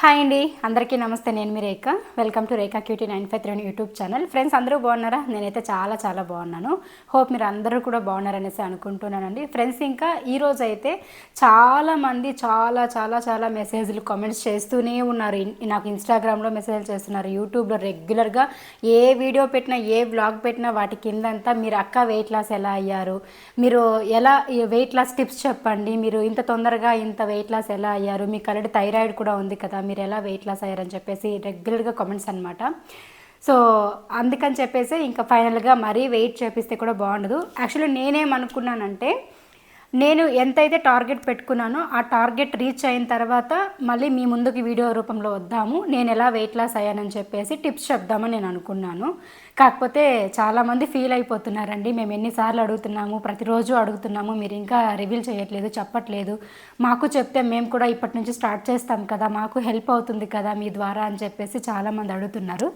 Hi అండి. అందరికీ నమస్తే. నేను మీ Rekha. Welcome to Rekha cutie nine five three YouTube channel. Friends అందరూ బాగున్నారా? నేనైతే చాలా చాలా బాగున్నాను. హోప్ మీరు అందరూ కూడా బాగున్నారనేసి అనుకుంటున్నానండి. ఫ్రెండ్స్ ఇంకా ఈరోజు అయితే చాలామంది చాలా చాలా చాలా మెసేజ్లు కామెంట్స్ చేస్తూనే ఉన్నారు. నాకు ఇన్స్టాగ్రామ్లో మెసేజ్లు చేస్తున్నారు. యూట్యూబ్లో రెగ్యులర్గా ఏ వీడియో పెట్టినా ఏ బ్లాగ్ పెట్టినా వాటి కిందంతా మీరు అక్క వెయిట్ లాస్ ఎలా అయ్యారు? మీరు ఎలా వెయిట్ లాస్ టిప్స్ చెప్పండి. మీరు ఇంత తొందరగా ఇంత వెయిట్ లాస్ ఎలా అయ్యారు? మీకు ఆల్రెడీ థైరాయిడ్ కూడా ఉంది కదా. మీరు ఎలా వెయిట్ లాస్ అయ్యారని చెప్పేసి రెగ్యులర్గా కామెంట్స్ అనమాట సో అందుకని చెప్పేసి ఇంకా ఫైనల్గా మరీ వెయిట్ చేపిస్తే కూడా బాగుండదు. యాక్చువల్లీ నేనేమనుకున్నానంటే నేను ఎంతైతే టార్గెట్ పెట్టుకున్నానో ఆ టార్గెట్ రీచ్ అయిన తర్వాత మళ్ళీ మీ ముందుకి వీడియో రూపంలో వద్దాము. నేను ఎలా వెయిట్ లాస్ అయ్యానని చెప్పేసి టిప్స్ చెప్దామని నేను అనుకున్నాను. కాకపోతే చాలామంది ఫీల్ అయిపోతున్నారండి. మేము ఎన్నిసార్లు అడుగుతున్నాము ప్రతిరోజు అడుగుతున్నాము మీరు ఇంకా రివీల్ చేయట్లేదు చెప్పట్లేదు. మాకు చెప్తే మేము కూడా ఇప్పటి నుంచి స్టార్ట్ చేస్తాం కదా మాకు హెల్ప్ అవుతుంది కదా మీ ద్వారా అని చెప్పేసి చాలామంది అడుగుతున్నారు.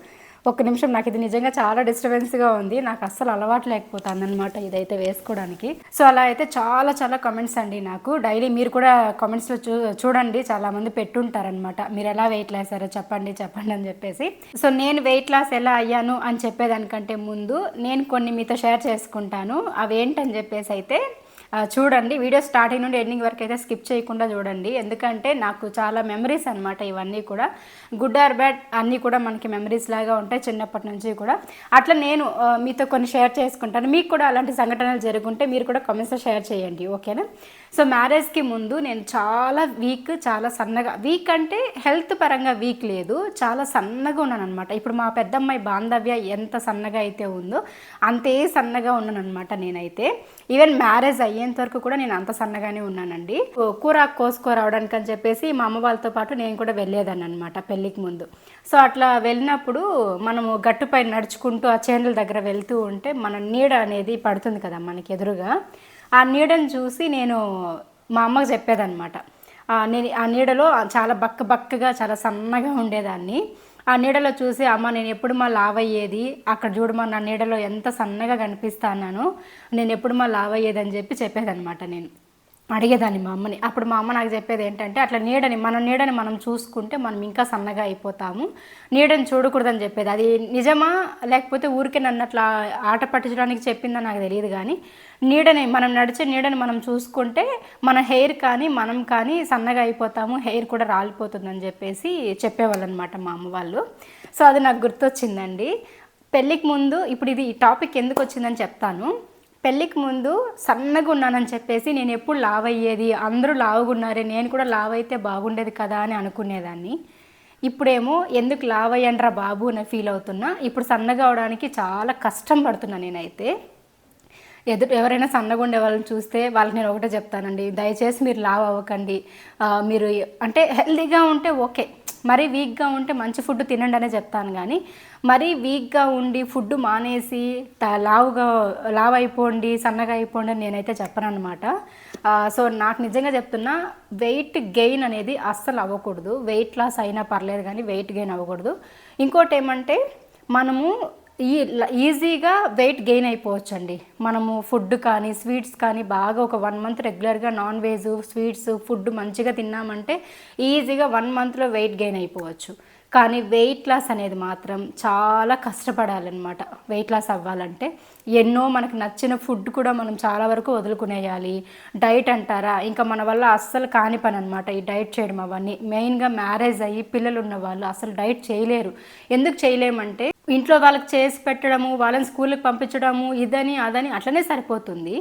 ఒక్క నిమిషం నాకు ఇది నిజంగా చాలా డిస్టర్బెన్స్గా ఉంది. నాకు అస్సలు అలవాటు లేకపోతుంది అనమాట ఇదైతే వేసుకోవడానికి సో అలా అయితే చాలా చాలా కమెంట్స్ అండి నాకు. డైలీ మీరు కూడా కామెంట్స్లో చూ చూడండి. చాలామంది పెట్టుంటారనమాట మీరు ఎలా వెయిట్ లాసారో చెప్పండి చెప్పండి అని చెప్పేసి. సో నేను వెయిట్ లాస్ ఎలా అయ్యాను అని చెప్పేదానికంటే ముందు నేను కొన్ని మీతో షేర్ చేసుకుంటాను. అవి ఏంటని చెప్పేసి అయితే చూడండి వీడియో స్టార్టింగ్ నుండి ఎండింగ్ వరకు అయితే స్కిప్ చేయకుండా చూడండి. ఎందుకంటే నాకు చాలా మెమరీస్ అనమాట ఇవన్నీ కూడా. గుడ్ ఆర్ బ్యాడ్ అన్నీ కూడా మనకి మెమరీస్ లాగా ఉంటాయి చిన్నప్పటి నుంచి కూడా. అట్లా నేను మీతో కొన్ని షేర్ చేసుకుంటాను. మీకు కూడా అలాంటి సంఘటనలు జరుగుంటే మీరు కూడా కామెంట్స్లో షేర్ చేయండి. ఓకేనా? సో మ్యారేజ్కి ముందు నేను చాలా వీక్ చాలా సన్నగా వీక్ అంటే హెల్త్ పరంగా వీక్ లేదు. చాలా సన్నగా ఉన్నాను అనమాట ఇప్పుడు మా పెద్దమ్మాయి బాంధవ్య ఎంత సన్నగా అయితే ఉందో అంతే సన్నగా ఉన్నాను అనమాట నేనైతే. ఈవెన్ మ్యారేజ్ అయ్యేంత వరకు కూడా నేను అంత సన్నగానే ఉన్నానండి. ఓ, కూర కోసుకోరావడానికి అని చెప్పేసి మా అమ్మ వాళ్ళతో పాటు నేను కూడా వెళ్ళేదాన్ని అనమాట పెళ్ళికి ముందు. సో అట్లా వెళ్ళినప్పుడు మనము గట్టుపై నడుచుకుంటూ ఆ చేనుల దగ్గర వెళ్తూ ఉంటే మన నీడ అనేది పడుతుంది కదా మనకి ఎదురుగా. ఆ నీడను చూసి నేను మా అమ్మకు చెప్పేదన్నమాట. నేను ఆ నీడలో చాలా బక్క బక్కగా చాలా సన్నగా ఉండేదాన్ని. ఆ నీడలో చూసి అమ్మ నేను ఎప్పుడు మా లావయ్యేది? అక్కడ చూడమా నా నీడలో ఎంత సన్నగా కనిపిస్తాను నేను ఎప్పుడు మా లావయ్యేది అని చెప్పి చెప్పేదన్నమాట నేను. అడిగేదాన్ని మా అమ్మని. అప్పుడు మా అమ్మ నాకు చెప్పేది ఏంటంటే అట్లా నీడని మన నీడని మనం చూసుకుంటే మనం ఇంకా సన్నగా అయిపోతాము. నీడని చూడకూడదని చెప్పేది. అది నిజమా? లేకపోతే ఊరికే నన్ను అట్లా ఆట పట్టించడానికి చెప్పిందని నాకు తెలియదు కానీ నీడని మనం నడిచే నీడని మనం చూసుకుంటే మన హెయిర్ కానీ మనం కానీ సన్నగా అయిపోతాము హెయిర్ కూడా రాలిపోతుందని చెప్పేసి చెప్పేవాళ్ళు అనమాట మా అమ్మ వాళ్ళు. సో అది నాకు గుర్తొచ్చిందండి. పెళ్ళికి ముందు ఇప్పుడు ఇది ఈ టాపిక్ ఎందుకు వచ్చిందని చెప్తాను. పెళ్ళికి ముందు సన్నగా ఉన్నానని చెప్పేసి నేను ఎప్పుడు లావ్ అయ్యేది అందరూ లావుగా ఉన్నారే నేను కూడా లావ్ అయితే బాగుండేది కదా అని అనుకునేదాన్ని. ఇప్పుడేమో ఎందుకు లావ్ అయ్యండ్రా బాబు అని ఫీల్ అవుతున్నా. ఇప్పుడు సన్నగా అవడానికి చాలా కష్టం పడుతున్నా నేనైతే. ఎదురు ఎవరైనా సన్నగా ఉండే వాళ్ళని చూస్తే వాళ్ళకి నేను ఒకటే చెప్తానండి. దయచేసి మీరు లావ్ అవ్వకండి మీరు అంటే హెల్తీగా ఉంటే ఓకే. మరీ వీక్గా ఉంటే మంచి ఫుడ్ తినండి అనే చెప్తాను కానీ మరీ వీక్గా ఉండి ఫుడ్ మానేసి లావుగా లావ్ అయిపోండి సన్నగా అయిపోండి అని నేనైతే చెప్పను అనమాట సో నాకు నిజంగా చెప్తున్నా వెయిట్ గెయిన్ అనేది అస్సలు అవ్వకూడదు. వెయిట్ లాస్ అయినా పర్లేదు కానీ వెయిట్ గెయిన్ అవ్వకూడదు. ఇంకోటి ఏమంటే మనము ఈజీగా వెయిట్ గెయిన్ అయిపోవచ్చు అండి మనము ఫుడ్ కానీ స్వీట్స్ కానీ బాగా ఒక వన్ మంత్ రెగ్యులర్గా నాన్ వెజ్ స్వీట్స్ ఫుడ్ మంచిగా తిన్నామంటే ఈజీగా వన్ మంత్లో వెయిట్ గెయిన్ అయిపోవచ్చు. కానీ వెయిట్ లాస్ అనేది మాత్రం చాలా కష్టపడాలన్నమాట. వెయిట్ లాస్ అవ్వాలంటే ఎన్నో మనకు నచ్చిన ఫుడ్ కూడా మనం చాలా వరకు వదులుకునేయాలి. డైట్ అంటారా? ఇంకా మన వల్ల అస్సలు కాని పని అనమాట ఈ డైట్ చేయడం అవన్నీ. మెయిన్గా మ్యారేజ్ అయ్యి పిల్లలు ఉన్న వాళ్ళు అసలు డైట్ చేయలేరు. ఎందుకు చేయలేమంటే ఇంట్లో వాళ్ళకి చేసి పెట్టడము వాళ్ళని స్కూల్కి పంపించడము ఇదని అదని అట్లనే సరిపోతుంది.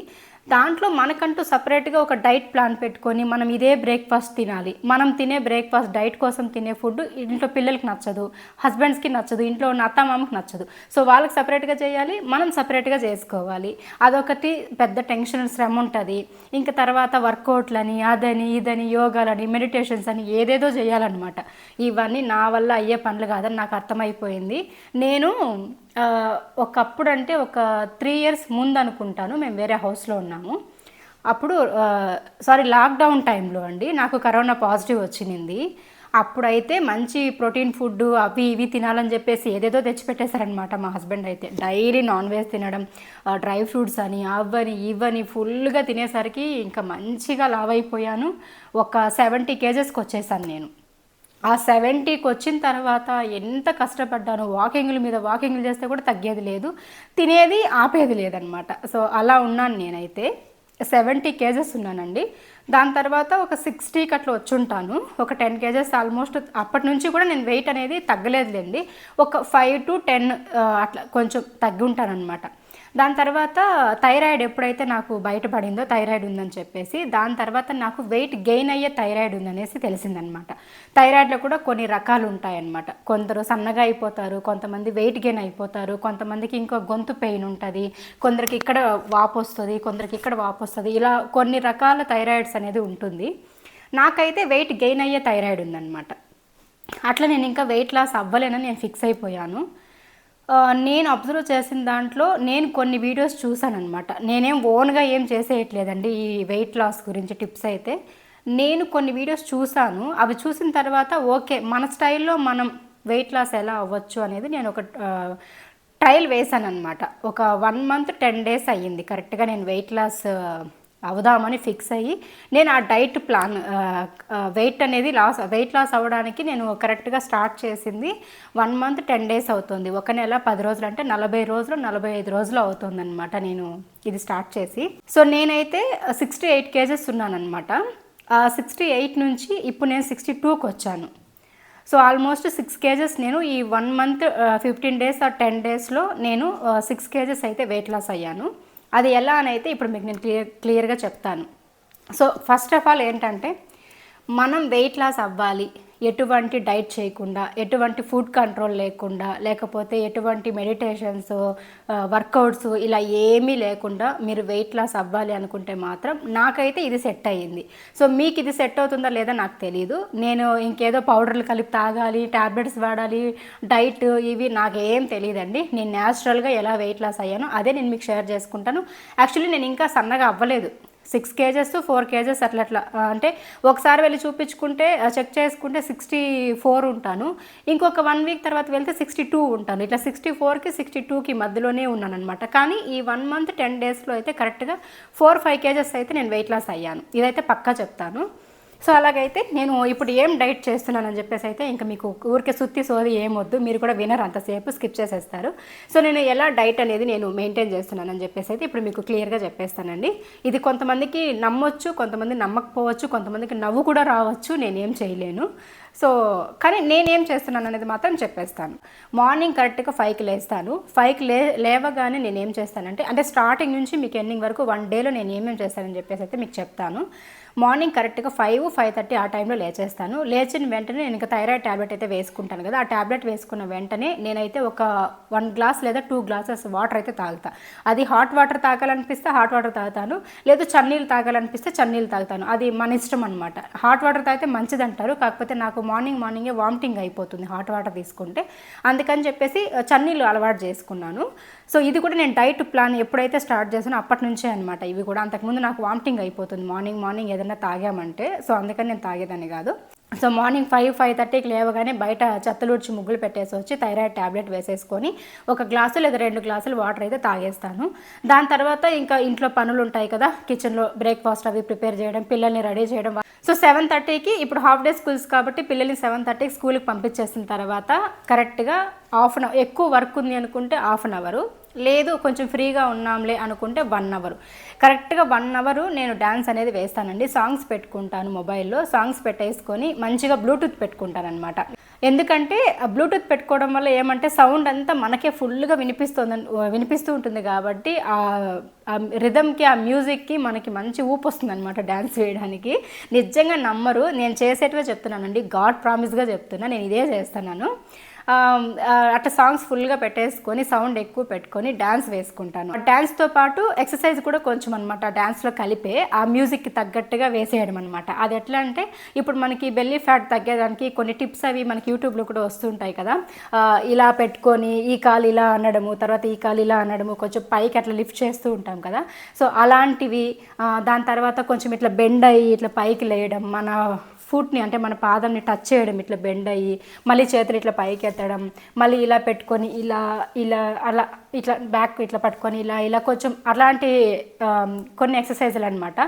దాంట్లో మనకంటూ సపరేట్గా ఒక డైట్ ప్లాన్ పెట్టుకొని మనం ఇదే బ్రేక్ఫాస్ట్ తినాలి. మనం తినే బ్రేక్ఫాస్ట్ డైట్ కోసం తినే ఫుడ్ ఇంట్లో పిల్లలకి నచ్చదు హస్బెండ్స్కి నచ్చదు ఇంట్లో ఉన్న అత్తమామకి నచ్చదు. సో వాళ్ళకి సపరేట్గా చేయాలి మనం సపరేట్గా చేసుకోవాలి. అదొకటి పెద్ద టెన్షన్ శ్రమ ఉంటుంది. ఇంకా తర్వాత వర్కౌట్లని అదని ఇదని యోగాలని మెడిటేషన్స్ అని ఏదేదో చేయాలన్నమాట. ఇవన్నీ నా వల్ల అయ్యే పనులు కాదని నాకు అర్థమైపోయింది. నేను ఒకప్పుడు అంటే ఒక త్రీ ఇయర్స్ ముందు అనుకుంటాను మేము వేరే హౌస్లో ఉన్నాము. అప్పుడు సారీ లాక్డౌన్ టైంలో అండి నాకు కరోనా పాజిటివ్ వచ్చింది అప్పుడైతే మంచి ప్రోటీన్ ఫుడ్ అవి ఇవి తినాలని చెప్పేసి ఏదేదో తెచ్చిపెట్టేశారనమాట మా హస్బెండ్ అయితే. డైలీ నాన్ వెజ్ తినడం డ్రై ఫ్రూట్స్ అని అవని ఇవని ఫుల్గా తినేసరికి ఇంకా మంచిగా లావ్ అయిపోయాను ఒక సెవెంటీ కేజెస్కి వచ్చేసాను నేను. ఆ సెవెంటీకి వచ్చిన తర్వాత ఎంత కష్టపడ్డాను వాకింగ్ల మీద వాకింగ్లు చేస్తే కూడా తగ్గేది లేదు తినేది ఆపేది లేదనమాట సో అలా ఉన్నాను నేనైతే. సెవెంటీ కేజెస్ ఉన్నానండి. దాని తర్వాత ఒక సిక్స్టీకి అట్లా వచ్చుంటాను. ఒక టెన్ కేజెస్ ఆల్మోస్ట్ అప్పటి నుంచి కూడా నేను వెయిట్ అనేది తగ్గలేదులేండి. ఒక ఫైవ్ టు టెన్ అట్లా కొంచెం తగ్గి ఉంటాను అనమాట దాని తర్వాత థైరాయిడ్ ఎప్పుడైతే నాకు బయటపడిందో థైరాయిడ్ ఉందని చెప్పేసి దాని తర్వాత నాకు వెయిట్ గెయిన్ అయ్యే థైరాయిడ్ ఉందనేసి తెలిసిందనమాట. థైరాయిడ్లో కూడా కొన్ని రకాలు ఉంటాయన్నమాట. కొందరు సన్నగా అయిపోతారు కొంతమంది వెయిట్ గెయిన్ అయిపోతారు కొంతమందికి ఇంకో గొంతు పెయిన్ ఉంటుంది కొందరికి ఇక్కడ వాపు వస్తుంది కొందరికి ఇక్కడ వాపు వస్తుంది ఇలా కొన్ని రకాల థైరాయిడ్స్ అనేది ఉంటుంది. నాకైతే వెయిట్ గెయిన్ అయ్యే థైరాయిడ్ ఉందన్నమాట. అట్లా నేను ఇంకా వెయిట్ లాస్ అవ్వలేనని నేను ఫిక్స్ అయిపోయాను. నేను అబ్జర్వ్ చేసిన దాంట్లో నేను కొన్ని వీడియోస్ చూసాను అనమాట నేనేం ఓన్గా ఏం చేసేయట్లేదండి ఈ వెయిట్ లాస్ గురించి టిప్స్ అయితే. నేను కొన్ని వీడియోస్ చూసాను అవి చూసిన తర్వాత ఓకే మన స్టైల్లో మనం వెయిట్ లాస్ ఎలా అవ్వచ్చు అనేది నేను ఒక ట్రయల్ వేసాను అనమాట ఒక వన్ మంత్ టెన్ డేస్ అయ్యింది. కరెక్ట్గా నేను వెయిట్ లాస్ అవుదామని ఫిక్స్ అయ్యి నేను ఆ డైట్ ప్లాన్ వెయిట్ అనేది లాస్ వెయిట్ లాస్ అవ్వడానికి నేను కరెక్ట్గా స్టార్ట్ చేసింది వన్ మంత్ టెన్ డేస్ అవుతుంది. ఒక నెల పది రోజులు అంటే నలభై రోజులు నలభై ఐదు రోజులు అవుతుంది అనమాట నేను ఇది స్టార్ట్ చేసి. సో నేనైతే సిక్స్టీ ఎయిట్ కేజెస్ ఉన్నానమాట సిక్స్టీ ఎయిట్ నుంచి ఇప్పుడు నేను సిక్స్టీ టూకి వచ్చాను. సో ఆల్మోస్ట్ సిక్స్ కేజెస్ నేను ఈ వన్ మంత్ ఫిఫ్టీన్ డేస్ ఆ టెన్ డేస్లో నేను సిక్స్ కేజెస్ అయితే వెయిట్ లాస్ అయ్యాను. అది ఎలా అని అయితే ఇప్పుడు మీకు నేను క్లియర్ క్లియర్గా చెప్తాను. సో ఫస్ట్ ఆఫ్ ఆల్ ఏంటంటే మనం వెయిట్ లాస్ అవ్వాలి. ఎటువంటి డైట్ చేయకుండా ఎటువంటి ఫుడ్ కంట్రోల్ లేకుండా లేకపోతే ఎటువంటి మెడిటేషన్స్ వర్కౌట్స్ ఇలా ఏమీ లేకుండా మీరు వెయిట్ లాస్ అవ్వాలి అనుకుంటే మాత్రం నాకైతే ఇది సెట్ అయ్యింది. సో మీకు ఇది సెట్ అవుతుందా లేదా నాకు తెలియదు నేను ఇంకేదో పౌడర్లు కలిపి తాగాలి ట్యాబ్లెట్స్ వాడాలి డైట్ ఇవి నాకేం తెలియదండి నేను న్యాచురల్గా ఎలా వెయిట్ లాస్ అయ్యానో అదే నేను మీకు షేర్ చేసుకుంటాను. యాక్చువల్లీ నేను ఇంకా సన్నగా అవ్వలేదు. సిక్స్ కేజెస్ ఫోర్ కేజెస్ అట్లా అట్లా. అంటే ఒకసారి వెళ్ళి చూపించుకుంటే చెక్ చేసుకుంటే సిక్స్టీ ఫోర్ ఉంటాను. ఇంకొక వన్ వీక్ తర్వాత వెళ్తే సిక్స్టీ టూ ఉంటాను. ఇట్లా సిక్స్టీ ఫోర్కి సిక్స్టీ టూకి మధ్యలోనే ఉన్నాను అనమాట కానీ ఈ వన్ మంత్ టెన్ డేస్లో అయితే కరెక్ట్గా ఫోర్ ఫైవ్ కేజెస్ అయితే నేను వెయిట్ లాస్ అయ్యాను. ఇదైతే పక్కా చెప్తాను. సో అలాగైతే నేను ఇప్పుడు ఏం డైట్ చేస్తున్నానని చెప్పేసి అయితే ఇంకా మీకు ఊరికే సుత్తి సోది ఏమొద్దు మీరు కూడా వినరు అంతసేపు స్కిప్ చేసేస్తారు. సో నేను ఎలా డైట్ అనేది నేను మెయింటైన్ చేస్తున్నానని చెప్పేసి అయితే ఇప్పుడు మీకు క్లియర్గా చెప్పేస్తానండి. ఇది కొంతమందికి నమ్మొచ్చు కొంతమంది నమ్మకపోవచ్చు కొంతమందికి నవ్వు కూడా రావచ్చు నేనేం చేయలేను. సో కానీ నేనేం చేస్తున్నాను అనేది మాత్రం చెప్పేస్తాను. మార్నింగ్ కరెక్ట్గా ఫైవ్కి లేస్తాను. ఫైవ్కి లే లేవగానే నేను ఏం చేస్తానంటే అంటే స్టార్టింగ్ నుంచి మీకు ఎండింగ్ వరకు వన్ డేలో నేను ఏమేమి చేస్తానని చెప్పేసి అయితే మీకు చెప్తాను. మార్నింగ్ కరెక్ట్గా ఫైవ్ ఫైవ్ థర్టీ ఆ టైంలో లేచేస్తాను. లేచిన వెంటనే నేను ఇంకా థైరాయిడ్ ట్యాబ్లెట్ అయితే వేసుకుంటాను కదా ఆ ట్యాబ్లెట్ వేసుకున్న వెంటనే నేనైతే ఒక వన్ గ్లాస్ లేదా టూ గ్లాసెస్ వాటర్ అయితే తాగుతా. అది హాట్ వాటర్ తాగాలనిపిస్తే హాట్ వాటర్ తాగుతాను లేదు చన్నీళ్ళు తాగాలనిపిస్తే చన్నీళ్ళు తాగుతాను. అది మన ఇష్టం అనమాట హాట్ వాటర్ తాగితే మంచిది అంటారు కాకపోతే నాకు మార్నింగ్ మార్నింగే వామిటింగ్ అయిపోతుంది హాట్ వాటర్ తీసుకుంటే. అందుకని చెప్పేసి చన్నీళ్ళు అలవాటు చేసుకున్నాను. సో ఇది కూడా నేను డైట్ ప్లాన్ ఎప్పుడైతే స్టార్ట్ చేసానో అప్పటి నుంచే అనమాట ఇవి కూడా అంతకుముందు నాకు వామిటింగ్ అయిపోతుంది మార్నింగ్ మార్నింగ్ ఏదైనా ఏదైనా తాగామంటే సో అందుకని నేను తాగేదాన్ని కాదు. సో మార్నింగ్ ఫైవ్ ఫైవ్ థర్టీకి లేవగానే బయట చెత్తలుడ్చి ముగ్గులు పెట్టేసి వచ్చి థైరాయిడ్ ట్యాబ్లెట్ వేసేసుకొని ఒక గ్లాసు లేదా రెండు గ్లాసులు వాటర్ అయితే తాగేస్తాను. దాని తర్వాత ఇంకా ఇంట్లో పనులు ఉంటాయి కదా కిచెన్లో బ్రేక్ఫాస్ట్ అవి ప్రిపేర్ చేయడం పిల్లల్ని రెడీ చేయడం. సో సెవెన్ థర్టీకి ఇప్పుడు హాఫ్ డే స్కూల్స్ కాబట్టి పిల్లల్ని సెవెన్ థర్టీకి స్కూల్కి పంపించేసిన తర్వాత కరెక్ట్గా హాఫ్ అన్ అవర్ ఎక్కువ వర్క్ ఉంది అనుకుంటే హాఫ్ అన్ అవరు. లేదు కొంచెం ఫ్రీగా ఉన్నాంలే అనుకుంటే వన్ అవర్ కరెక్ట్గా వన్ అవర్ నేను డ్యాన్స్ అనేది వేస్తానండి. సాంగ్స్ పెట్టుకుంటాను మొబైల్లో సాంగ్స్ పెట్టేసుకొని మంచిగా బ్లూటూత్ పెట్టుకుంటాను అనమాట ఎందుకంటే బ్లూటూత్ పెట్టుకోవడం వల్ల ఏమంటే సౌండ్ అంతా మనకే ఫుల్గా వినిపిస్తుంది వినిపిస్తూ ఉంటుంది కాబట్టి ఆ రిధమ్కి ఆ మ్యూజిక్కి మనకి మంచి ఊపు వస్తుంది అనమాట డ్యాన్స్ వేయడానికి. నిజంగా నమ్మరు. నేను చేసేటివే చెప్తున్నానండి. గాడ్ ప్రామిస్గా చెప్తున్నా. నేను ఇదే చేస్తున్నాను. అట్లా సాంగ్స్ ఫుల్గా పెట్టేసుకొని సౌండ్ ఎక్కువ పెట్టుకొని డ్యాన్స్ వేసుకుంటాను. డ్యాన్స్తో పాటు ఎక్సర్సైజ్ కూడా కొంచెం అనమాట డ్యాన్స్లో కలిపే ఆ మ్యూజిక్కి తగ్గట్టుగా వేసేయడం అనమాట అది ఎట్లా అంటే ఇప్పుడు మనకి బెల్లీ ఫ్యాట్ తగ్గేదానికి కొన్ని టిప్స్ అవి మనకి యూట్యూబ్లో కూడా వస్తుంటాయి కదా. ఇలా పెట్టుకొని ఈ కాలు ఇలా అనడము తర్వాత ఈ కాలు ఇలా అనడము కొంచెం పైకి అట్లా లిఫ్ట్ చేస్తూ ఉంటాం కదా. సో అలాంటివి దాని తర్వాత కొంచెం ఇట్లా బెండ్ అయ్యి ఇట్లా పైకి లేయడం మన ఫుట్ని అంటే మన పాదంని టచ్ చేయడం ఇట్లా బెండ్ అయ్యి మళ్ళీ చేతులు ఇట్లా పైకి ఎత్తడం మళ్ళీ ఇలా పెట్టుకొని ఇలా ఇలా అలా ఇట్లా బ్యాక్ ఇట్లా పట్టుకొని ఇలా ఇలా కొంచెం అలాంటి కొన్ని ఎక్సర్సైజులు అనమాట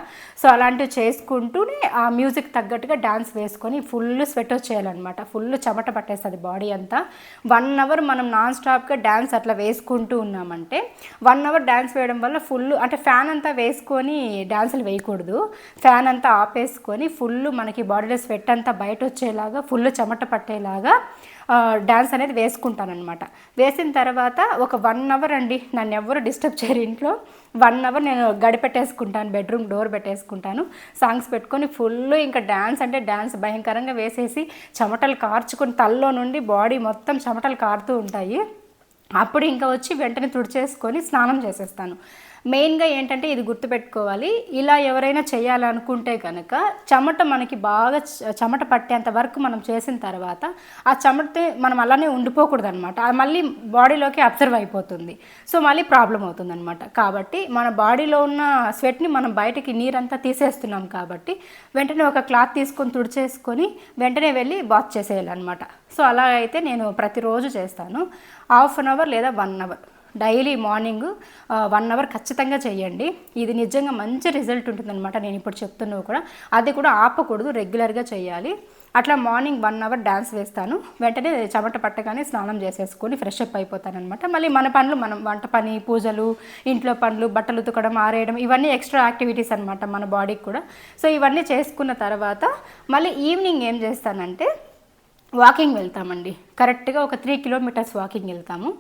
సో అలాంటివి చేసుకుంటూనే ఆ మ్యూజిక్ తగ్గట్టుగా డ్యాన్స్ వేసుకొని ఫుల్ స్వెట్ వచ్చేయాలన్నమాట ఫుల్ చెమట పట్టేస్తుంది బాడీ అంతా. వన్ అవర్ మనం నాన్ స్టాప్గా డ్యాన్స్ అట్లా వేసుకుంటూ ఉన్నామంటే వన్ అవర్ డ్యాన్స్ వేయడం వల్ల ఫుల్ అంటే ఫ్యాన్ అంతా వేసుకొని డ్యాన్సులు వేయకూడదు. ఫ్యాన్ అంతా ఆపేసుకొని ఫుల్ మనకి బాడీ అలాగే స్వెట్ అంతా బయట వచ్చేలాగా ఫుల్ చెమట పట్టేలాగా డ్యాన్స్ అనేది వేసుకుంటానమాట వేసిన తర్వాత ఒక వన్ అవర్ అండి నన్ను ఎవరు డిస్టర్బ్ చేయరు ఇంట్లో. వన్ అవర్ నేను గడిపెట్టేసుకుంటాను బెడ్రూమ్ డోర్ పెట్టేసుకుంటాను సాంగ్స్ పెట్టుకొని ఫుల్ ఇంకా డ్యాన్స్ అంటే డ్యాన్స్ భయంకరంగా వేసేసి చెమటలు కార్చుకొని తల్లో నుండి బాడీ మొత్తం చెమటలు కారుతూ ఉంటాయి. అప్పుడు ఇంకా వచ్చి వెంటనే తుడిచేసుకొని స్నానం చేసేస్తాను. మెయిన్గా ఏంటంటే ఇది గుర్తుపెట్టుకోవాలి. ఇలా ఎవరైనా చేయాలనుకుంటే కనుక చెమట మనకి బాగా చెమట పట్టేంత వరకు మనం చేసిన తర్వాత ఆ చెమట మనం అలానే ఉండిపోకూడదు అనమాట అది మళ్ళీ బాడీలోకి అబ్జర్వ్ అయిపోతుంది. సో మళ్ళీ ప్రాబ్లం అవుతుంది అనమాట కాబట్టి మన బాడీలో ఉన్న స్వెట్ని మనం బయటకి నీరంతా తీసేస్తున్నాం కాబట్టి వెంటనే ఒక క్లాత్ తీసుకొని తుడిచేసుకొని వెంటనే వెళ్ళి బాత్ చేసేయాలన్నమాట. సో అలా అయితే నేను ప్రతిరోజు చేస్తాను. హాఫ్ అన్ అవర్ లేదా one hour. Daily morning one hour ఖచ్చితంగా చేయండి. ఇది నిజంగా మంచి రిజల్ట్ ఉంటుందన్నమాట నేను ఇప్పుడు చెప్తున్నవి కూడా. అది కూడా ఆపకూడదు రెగ్యులర్గా చేయాలి. అట్లా మార్నింగ్ వన్ అవర్ డ్యాన్స్ వేస్తాను. వెంటనే చెమట పట్టగానే స్నానం చేసేసుకొని ఫ్రెష్ అప్ అయిపోతానమాట మళ్ళీ మన పనులు మనం వంట పని పూజలు ఇంట్లో పనులు బట్టలు ఉతకడం ఆరేయడం ఇవన్నీ ఎక్స్ట్రా యాక్టివిటీస్ అనమాట మన బాడీకి కూడా. సో ఇవన్నీ చేసుకున్న తర్వాత మళ్ళీ ఈవినింగ్ ఏం చేస్తానంటే వాకింగ్ వెళ్తామండి. కరెక్ట్గా ఒక త్రీ కిలోమీటర్స్ వాకింగ్ వెళ్తాము.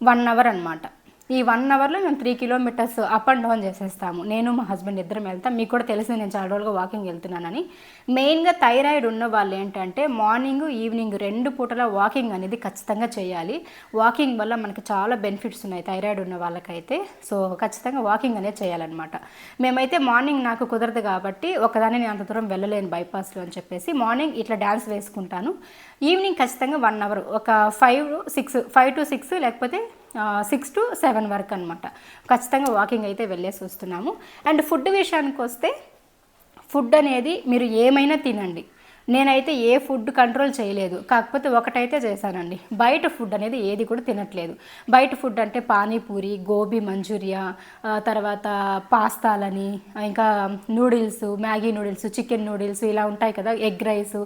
వన్ అవర్ అనమాట ఈ వన్ అవర్లో మేము three kilometres up and down చేసేస్తాము. నేను మా హస్బెండ్ ఇద్దరం వెళ్తాం. మీకు కూడా తెలిసింది నేను చాలా రోజులుగా వాకింగ్ వెళ్తున్నానని. మెయిన్గా థైరాయిడ్ ఉన్న వాళ్ళు ఏంటంటే మార్నింగ్ ఈవినింగ్ రెండు పూటల వాకింగ్ అనేది ఖచ్చితంగా చేయాలి. వాకింగ్ వల్ల మనకి చాలా బెనిఫిట్స్ ఉన్నాయి థైరాయిడ్ ఉన్న వాళ్ళకైతే. సో ఖచ్చితంగా వాకింగ్ అనేది చేయాలన్నమాట. మేమైతే మార్నింగ్ నాకు కుదరదు కాబట్టి ఒకదాన్ని నేను అంత దూరం వెళ్ళలేను బైపాస్లో అని చెప్పేసి మార్నింగ్ ఇట్లా డ్యాన్స్ వేసుకుంటాను. ఈవినింగ్ ఖచ్చితంగా వన్ అవర్ ఒక five six five to six లేకపోతే సిక్స్ టు సెవెన్ వరకు అనమాట ఖచ్చితంగా వాకింగ్ అయితే వెళ్ళేసి వస్తున్నాము. అండ్ ఫుడ్ విషయానికి వస్తే ఫుడ్ అనేది మీరు ఏమైనా తినండి. నేనైతే ఏ ఫుడ్ కంట్రోల్ చేయలేదు. కాకపోతే ఒకటైతే చేశానండి. బయట ఫుడ్ అనేది ఏది కూడా తినట్లేదు. బయట ఫుడ్ అంటే పానీపూరి గోబీ మంచూరియా తర్వాత పాస్తాలని ఇంకా noodles Maggi noodles chicken noodles ఇలా ఉంటాయి కదా ఎగ్ రైస్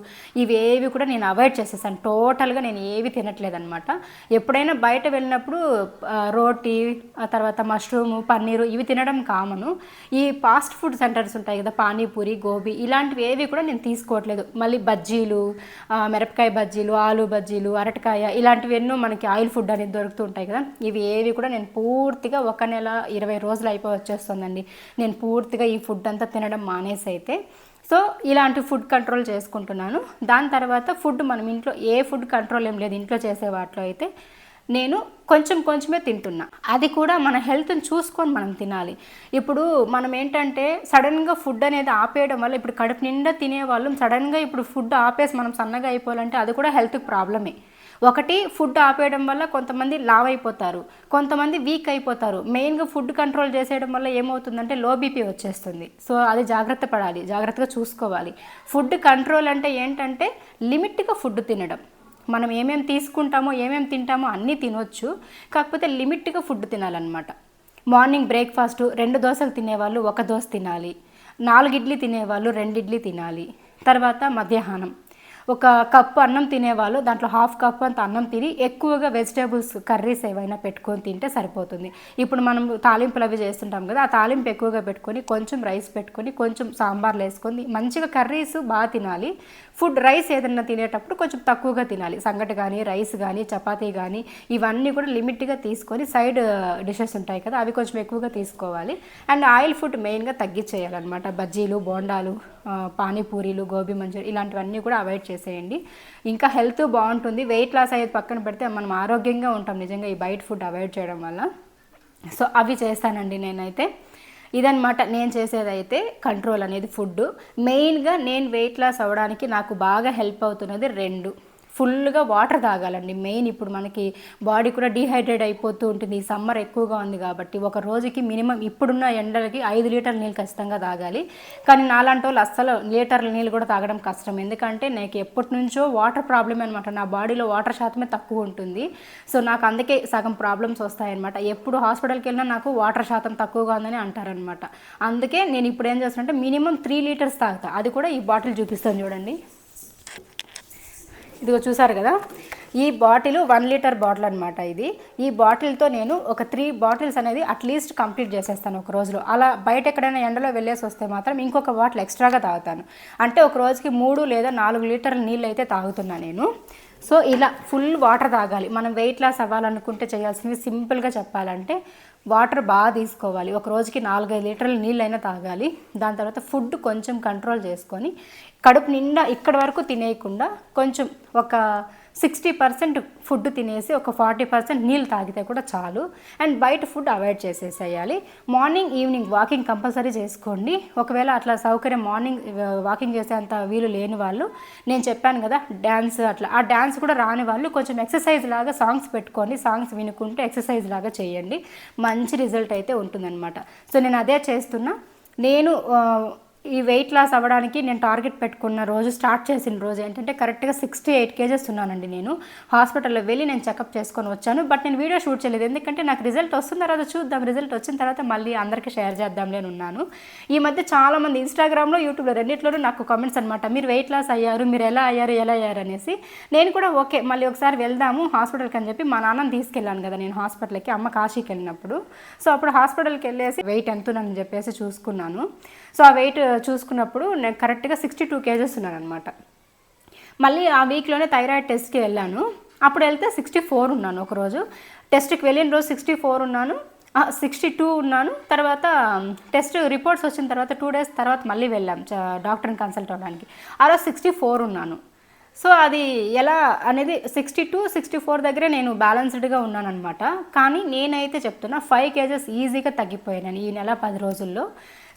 ఇవేవి కూడా నేను అవాయిడ్ చేసేసాను. టోటల్గా నేను ఏవి తినట్లేదనమాట ఎప్పుడైనా బయట వెళ్ళినప్పుడు రోటీ ఆ తర్వాత మష్రూమ్ పన్నీరు ఇవి తినడం కామను. ఈ ఫాస్ట్ ఫుడ్ సెంటర్స్ ఉంటాయి కదా పానీపూరి గోబీ ఇలాంటివి ఏవి కూడా నేను తీసుకోవట్లేదు. మళ్ళీ బజ్జీలు మిరపకాయ బజ్జీలు ఆలు బజ్జీలు అరటికాయ ఇలాంటివి ఎన్నో మనకి ఆయిల్ ఫుడ్ అనేది దొరుకుతూ ఉంటాయి కదా. ఇవి ఏవి కూడా నేను పూర్తిగా ఒక నెల ఇరవై రోజులు అయిపోయి వచ్చేస్తుందండి నేను పూర్తిగా ఈ ఫుడ్ అంతా తినడం మానేసి అయితే. సో ఇలాంటి ఫుడ్ కంట్రోల్ చేసుకుంటున్నాను. దాని తర్వాత ఫుడ్ మనం ఇంట్లో ఏ ఫుడ్ కంట్రోల్ ఏం లేదు ఇంట్లో చేసే వాటిలో అయితే నేను కొంచెం కొంచెమే తింటున్నా. అది కూడా మన హెల్త్ని చూసుకొని మనం తినాలి. ఇప్పుడు మనం ఏంటంటే సడన్గా ఫుడ్ అనేది ఆపేయడం వల్ల ఇప్పుడు కడుపు నిండా తినేవాళ్ళు సడన్గా ఇప్పుడు ఫుడ్ ఆపేసి మనం సన్నగా అయిపోవాలంటే అది కూడా హెల్త్కి ప్రాబ్లమే. ఒకటి ఫుడ్ ఆపేయడం వల్ల కొంతమంది లావ్ అయిపోతారు కొంతమంది వీక్ అయిపోతారు. మెయిన్గా ఫుడ్ కంట్రోల్ చేసేయడం వల్ల ఏమవుతుందంటే లో బీపీ వచ్చేస్తుంది. సో అది జాగ్రత్త పడాలి జాగ్రత్తగా చూసుకోవాలి. ఫుడ్ కంట్రోల్ అంటే ఏంటంటే లిమిట్గా ఫుడ్ తినడం. మనం ఏమేమి తీసుకుంటామో ఏమేమి తింటామో అన్నీ తినొచ్చు. కాకపోతే లిమిట్గా ఫుడ్ తినాలన్నమాట. మార్నింగ్ బ్రేక్ఫాస్ట్ రెండు దోశలు తినేవాళ్ళు ఒక దోశ తినాలి. నాలుగు ఇడ్లీ తినేవాళ్ళు రెండు ఇడ్లీ తినాలి. తర్వాత మధ్యాహ్నం. ఒక కప్పు అన్నం తినేవాళ్ళు దాంట్లో హాఫ్ కప్ అంత అన్నం తిని ఎక్కువగా వెజిటేబుల్స్ కర్రీస్ ఏవైనా పెట్టుకొని తింటే సరిపోతుంది. ఇప్పుడు మనం తాలింపులు అవి చేస్తుంటాం కదా ఆ తాలింపు ఎక్కువగా పెట్టుకొని కొంచెం రైస్ పెట్టుకొని కొంచెం సాంబార్లు వేసుకొని మంచిగా కర్రీస్ బాగా తినాలి. ఫుడ్ రైస్ ఏదైనా తినేటప్పుడు కొంచెం తక్కువగా తినాలి. సంగటి కానీ రైస్ కానీ చపాతీ కానీ ఇవన్నీ కూడా లిమిట్గా తీసుకొని సైడ్ డిషెస్ ఉంటాయి కదా అవి కొంచెం ఎక్కువగా తీసుకోవాలి. అండ్ ఆయిల్ ఫుడ్ మెయిన్గా తగ్గించేయాలన్నమాట. బజ్జీలు బోండాలు పానీపూరీలు గోబీ మంచూరి ఇలాంటివన్నీ కూడా అవాయిడ్ చేసేయండి. ఇంకా హెల్త్ బాగుంటుంది. వెయిట్ లాస్ అయ్యేది పక్కన పెడితే మనం ఆరోగ్యంగా ఉంటాం. నిజంగా ఈ బయట ఫుడ్ అవాయిడ్ చేయడం వల్ల. సో అవి చేస్తానండి నేనైతే. ఇదనమాట నేను చేసేదైతే కంట్రోల్ అనేది ఫుడ్ మెయిన్గా నేను వెయిట్ లాస్ అవ్వడానికి నాకు బాగా హెల్ప్ అవుతున్నది రెండు. ఫుల్గా వాటర్ తాగాలండి. మెయిన్ ఇప్పుడు మనకి బాడీ కూడా డీహైడ్రేట్ అయిపోతూ ఉంటుంది. ఈ సమ్మర్ ఎక్కువగా ఉంది కాబట్టి ఒక రోజుకి మినిమం ఇప్పుడున్న ఎండలకి ఐదు లీటర్ల నీళ్ళు ఖచ్చితంగా తాగాలి. కానీ నాలాంటి వాళ్ళు అస్సలు లీటర్ల నీళ్ళు కూడా తాగడం కష్టం. ఎందుకంటే నాకు ఎప్పటి నుంచో వాటర్ ప్రాబ్లమ్ అనమాట నా బాడీలో వాటర్ శాతమే తక్కువ ఉంటుంది. సో నాకు అందుకే సగం ప్రాబ్లమ్స్ వస్తాయన్నమాట. ఎప్పుడు హాస్పిటల్కి వెళ్ళినా నాకు వాటర్ శాతం తక్కువగా ఉందని అంటారనమాట అందుకే నేను ఇప్పుడు ఏం చేస్తానంటే మినిమం త్రీ లీటర్స్ తాగుతా. అది కూడా ఈ బాటిల్ చూపిస్తాను చూడండి. ఇదిగో చూసారు కదా? ఈ బాటిల్ వన్ లీటర్ బాటిల్ అనమాట ఇది. ఈ బాటిల్తో నేను ఒక త్రీ బాటిల్స్ అనేది అట్లీస్ట్ కంప్లీట్ చేసేస్తాను ఒక రోజులో. అలా బయట ఎక్కడైనా ఎండలో వెళ్ళేసి వస్తే మాత్రం ఇంకొక బాటిల్ ఎక్స్ట్రాగా తాగుతాను. అంటే ఒక రోజుకి మూడు లేదా నాలుగు లీటర్ల నీళ్ళు అయితే తాగుతున్నాను నేను. సో ఇలా ఫుల్ వాటర్ తాగాలి. మనం వెయిట్ లాస్ అవ్వాలనుకుంటే చేయాల్సింది సింపుల్గా చెప్పాలంటే వాటర్ బాగా తీసుకోవాలి. ఒక రోజుకి నాలుగైదు లీటర్ల నీళ్ళైనా తాగాలి. దాని తర్వాత ఫుడ్ కొంచెం కంట్రోల్ చేసుకొని కడుపు నిండా ఇక్కడి వరకు తినేయకుండా కొంచెం ఒక సిక్స్టీ పర్సెంట్ ఫుడ్ తినేసి ఒక ఫార్టీ పర్సెంట్ నీళ్ళు తాగితే కూడా చాలు. అండ్ బయట ఫుడ్ అవాయిడ్ చేసేసేయాలి. మార్నింగ్ ఈవినింగ్ వాకింగ్ కంపల్సరీ చేసుకోండి. ఒకవేళ అట్లా సౌకర్యం మార్నింగ్ వాకింగ్ చేసేంత వీలు లేని వాళ్ళు నేను చెప్పాను కదా డ్యాన్స్ అట్లా. ఆ డ్యాన్స్ కూడా రాని వాళ్ళు కొంచెం ఎక్సర్సైజ్ లాగా సాంగ్స్ పెట్టుకోండి. సాంగ్స్ వినుకుంటూ ఎక్సర్సైజ్ లాగా చేయండి. మంచి రిజల్ట్ అయితే ఉంటుందన్నమాట. సో నేను అదే చేస్తున్నా. నేను ఈ వెయిట్ లాస్ అవ్వడానికి నేను టార్గెట్ పెట్టుకున్న రోజు స్టార్ట్ చేసిన రోజు ఏంటంటే కరెక్ట్గా సిక్స్టీ ఎయిట్ కేజెస్ ఉన్నానండి నేను. హాస్పిటల్లో వెళ్ళి నేను చెకప్ చేసుకొని వచ్చాను. బట్ నేను వీడియో షూట్ చేయలేదు. ఎందుకంటే నాకు రిజల్ట్ వస్తున్న తర్వాత చూద్దాం. రిజల్ట్ వచ్చిన తర్వాత మళ్ళీ అందరికీ షేర్ చేద్దాంలే అని ఉన్నాను. ఈ మధ్య చాలామంది ఇన్స్టాగ్రామ్లో యూట్యూబ్లో రెండిట్లోనూ నాకు కామెంట్స్ అనమాట మీరు వెయిట్ లాస్ అయ్యారు మీరు ఎలా అయ్యారు ఎలా అయ్యారు అనేసి. నేను కూడా ఓకే మళ్ళీ ఒకసారి వెళ్దాము హాస్పిటల్కి అని చెప్పి మా నాన్నని తీసుకెళ్ళాను కదా నేను హాస్పిటల్కి అమ్మ కాశీకి వెళ్ళినప్పుడు. సో అప్పుడు హాస్పిటల్కి వెళ్ళేసి వెయిట్ ఎంతుందని చెప్పేసి చూసుకున్నాను. సో ఆ వెయిట్ చూసుకున్నప్పుడు నేను కరెక్ట్గా సిక్స్టీ టూ కేజెస్ ఉన్నాను అనమాట మళ్ళీ ఆ వీక్లోనే థైరాయిడ్ టెస్ట్కి వెళ్ళాను. అప్పుడు వెళ్తే సిక్స్టీ ఫోర్ ఉన్నాను ఒకరోజు. టెస్ట్కి వెళ్ళిన రోజు సిక్స్టీ ఫోర్ ఉన్నాను. సిక్స్టీ టూ ఉన్నాను. తర్వాత టెస్ట్ రిపోర్ట్స్ వచ్చిన తర్వాత టూ డేస్ తర్వాత మళ్ళీ వెళ్ళాం డాక్టర్ని కన్సల్ట్ అవ్వడానికి. ఆ రోజు సిక్స్టీ ఫోర్ ఉన్నాను. సో అది ఎలా అనేది సిక్స్టీ టూ సిక్స్టీ ఫోర్ దగ్గరే నేను బ్యాలెన్స్డ్గా ఉన్నానమాట కానీ నేనైతే చెప్తున్నా ఫైవ్ కేజెస్ ఈజీగా తగ్గిపోయాను ఈ నెల పది రోజుల్లో.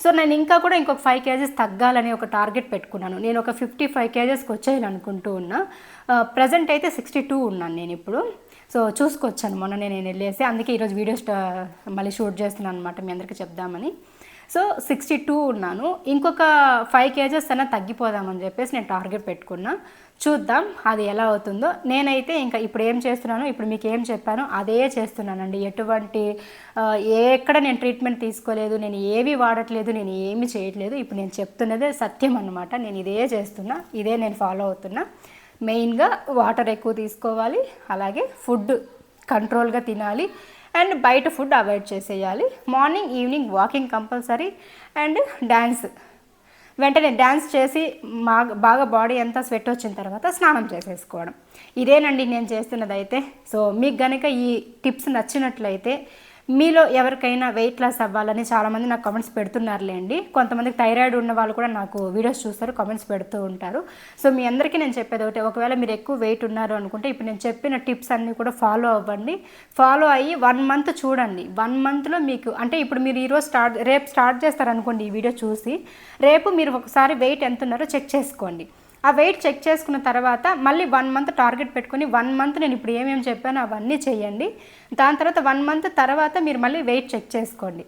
సో నేను ఇంకా కూడా ఇంకొక ఫైవ్ కేజెస్ తగ్గాలని ఒక టార్గెట్ పెట్టుకున్నాను. నేను ఒక ఫిఫ్టీ ఫైవ్ కేజెస్కి వచ్చేయాలి అనుకుంటూ ఉన్నా. ప్రజెంట్ అయితే సిక్స్టీ టూ ఉన్నాను నేను ఇప్పుడు. సో చూసుకొచ్చాను. మొన్న నేను వెళ్ళేసి అందుకే ఈరోజు వీడియోస్ మళ్ళీ షూట్ చేస్తున్నాను అనమాట మీ అందరికీ చెప్దామని. సో సిక్స్టీ టూ ఉన్నాను. ఇంకొక ఫైవ్ కేజెస్ అయినా తగ్గిపోదామని చెప్పేసి నేను టార్గెట్ పెట్టుకున్నా. చూద్దాం అది ఎలా అవుతుందో. నేనైతే ఇంకా ఇప్పుడు ఏం చేస్తున్నానో ఇప్పుడు మీకు ఏం చెప్పానో అదే చేస్తున్నానండి. ఎటువంటి ఎక్కడ నేను ట్రీట్మెంట్ తీసుకోలేదు నేను ఏవి వాడట్లేదు నేను ఏమి చేయట్లేదు. ఇప్పుడు నేను చెప్తున్నదే సత్యం అనమాట నేను ఇదే చేస్తున్నా ఇదే నేను ఫాలో అవుతున్నా. మెయిన్గా వాటర్ ఎక్కువ తీసుకోవాలి అలాగే ఫుడ్ కంట్రోల్గా తినాలి అండ్ బయట ఫుడ్ అవాయిడ్ చేసేయాలి. Morning evening walking compulsory and dance వెంటనే డ్యాన్స్ చేసి బాగా బాగా బాడీ అంతా స్వెట్ వచ్చిన తర్వాత స్నానం చేసేసుకోవడం. ఇదేనండి నేను చేస్తున్నదైతే. సో మీకు కనుక ఈ టిప్స్ నచ్చినట్లయితే మీలో ఎవరికైనా వెయిట్ లాస్ అవ్వాలని చాలామంది నాకు కామెంట్స్ పెడుతున్నారులేండి కొంతమందికి థైరాయిడ్ ఉన్న వాళ్ళు కూడా నాకు వీడియోస్ చూస్తారు కామెంట్స్ పెడుతూ ఉంటారు. సో మీ అందరికీ నేను చెప్పేది ఒకటి ఒకవేళ మీరు ఎక్కువ వెయిట్ ఉన్నారు అనుకుంటే ఇప్పుడు నేను చెప్పిన టిప్స్ అన్నీ కూడా ఫాలో అవ్వండి. ఫాలో అయ్యి వన్ మంత్ చూడండి. వన్ మంత్లో మీకు అంటే ఇప్పుడు మీరు ఈరోజు స్టార్ట్ రేపు స్టార్ట్ చేస్తారనుకోండి ఈ వీడియో చూసి రేపు మీరు ఒకసారి వెయిట్ ఎంత ఉన్నారో చెక్ చేసుకోండి. ఆ వెయిట్ చెక్ చేసుకున్న తర్వాత మళ్ళీ వన్ మంత్ టార్గెట్ పెట్టుకుని వన్ మంత్ నేను ఇప్పుడు ఏమేమి చెప్పానో అవన్నీ చేయండి. దాని తర్వాత వన్ మంత్ తర్వాత మీరు మళ్ళీ వెయిట్ చెక్ చేసుకోండి.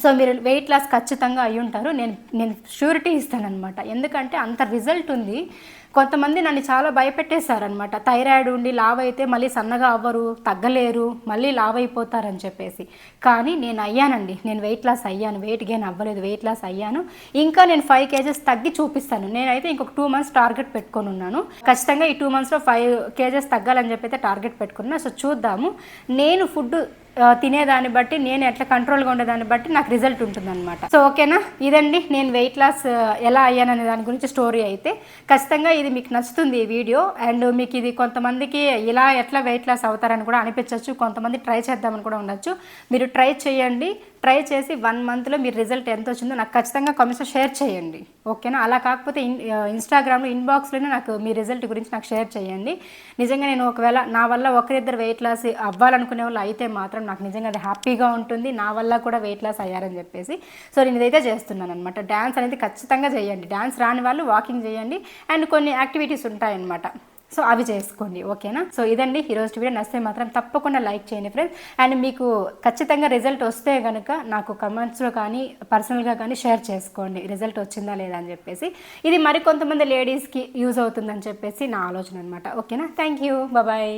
సో మీరు వెయిట్ లాస్ ఖచ్చితంగా అయి ఉంటారు నేను నేను షూరిటీ ఇస్తానమాట ఎందుకంటే అంత రిజల్ట్ ఉంది. కొంతమంది నన్ను చాలా భయపెట్టేశారనమాట థైరాయిడ్ ఉండి లావ్ అయితే మళ్ళీ సన్నగా అవ్వరు తగ్గలేరు మళ్ళీ లావ్ అయిపోతారని చెప్పేసి. కానీ నేను అయ్యానండి. నేను వెయిట్ లాస్ అయ్యాను. వెయిట్ గెయిన్ అవ్వలేదు. వెయిట్ లాస్ అయ్యాను. ఇంకా నేను ఫైవ్ కేజెస్ తగ్గి చూపిస్తాను. నేనైతే ఇంకొక టూ మంత్స్ టార్గెట్ పెట్టుకొని ఉన్నాను. ఖచ్చితంగా ఈ టూ మంత్స్లో ఫైవ్ కేజెస్ తగ్గాలని చెప్పి అయితే టార్గెట్ పెట్టుకున్నా. సో చూద్దాము. నేను ఫుడ్ తినేదాన్ని బట్టి నేను ఎట్లా కంట్రోల్గా ఉండేదాన్ని బట్టి నాకు రిజల్ట్ ఉంటుందన్నమాట. సో ఓకేనా? ఇదండి. నేను వెయిట్ లాస్ ఎలా అయ్యాననే దాని గురించి స్టోరీ అయితే. ఖచ్చితంగా ఇది మీకు నచ్చుతుంది ఈ వీడియో అండ్ మీకు ఇది కొంతమందికి ఇలా ఎట్లా వెయిట్ లాస్ అవుతారని కూడా అనిపించవచ్చు కొంతమంది ట్రై చేద్దామని కూడా ఉండొచ్చు. మీరు ట్రై చేయండి. ట్రై చేసి వన్ మంత్లో మీరు రిజల్ట్ ఎంత వచ్చిందో నాకు ఖచ్చితంగా కామెంట్స్లో షేర్ చేయండి. ఓకేనా? అలా కాకపోతే ఇన్ ఇన్స్టాగ్రామ్లో ఇన్బాక్స్లోనే నాకు మీ రిజల్ట్ గురించి నాకు షేర్ చేయండి. నిజంగా నేను ఒకవేళ నా వల్ల ఒకరిద్దరు వెయిట్ లాస్ అవ్వాలనుకునే వాళ్ళు అయితే మాత్రం నాకు నిజంగా అది హ్యాపీగా ఉంటుంది. నా వల్ల కూడా వెయిట్ లాస్ అయ్యారని చెప్పేసి. సో నేను ఇదైతే చేస్తున్నాను అనమాట డ్యాన్స్ అనేది ఖచ్చితంగా చేయండి. డ్యాన్స్ రాని వాళ్ళు వాకింగ్ చేయండి. అండ్ కొన్ని యాక్టివిటీస్ ఉంటాయన్నమాట. సో అవి చేసుకోండి ఓకేనా? సో ఇదండి ఈరోజు వీడియో. నచ్చితే మాత్రం తప్పకుండా లైక్ చేయండి ఫ్రెండ్స్. అండ్ మీకు ఖచ్చితంగా రిజల్ట్ వస్తే కనుక నాకు కమెంట్స్లో కానీ పర్సనల్గా కానీ షేర్ చేసుకోండి. రిజల్ట్ వచ్చిందా లేదా అని చెప్పేసి. ఇది మరికొంతమంది లేడీస్కి యూజ్ అవుతుందని చెప్పేసి నా ఆలోచన అనమాట ఓకేనా? Thank you. బాయ్.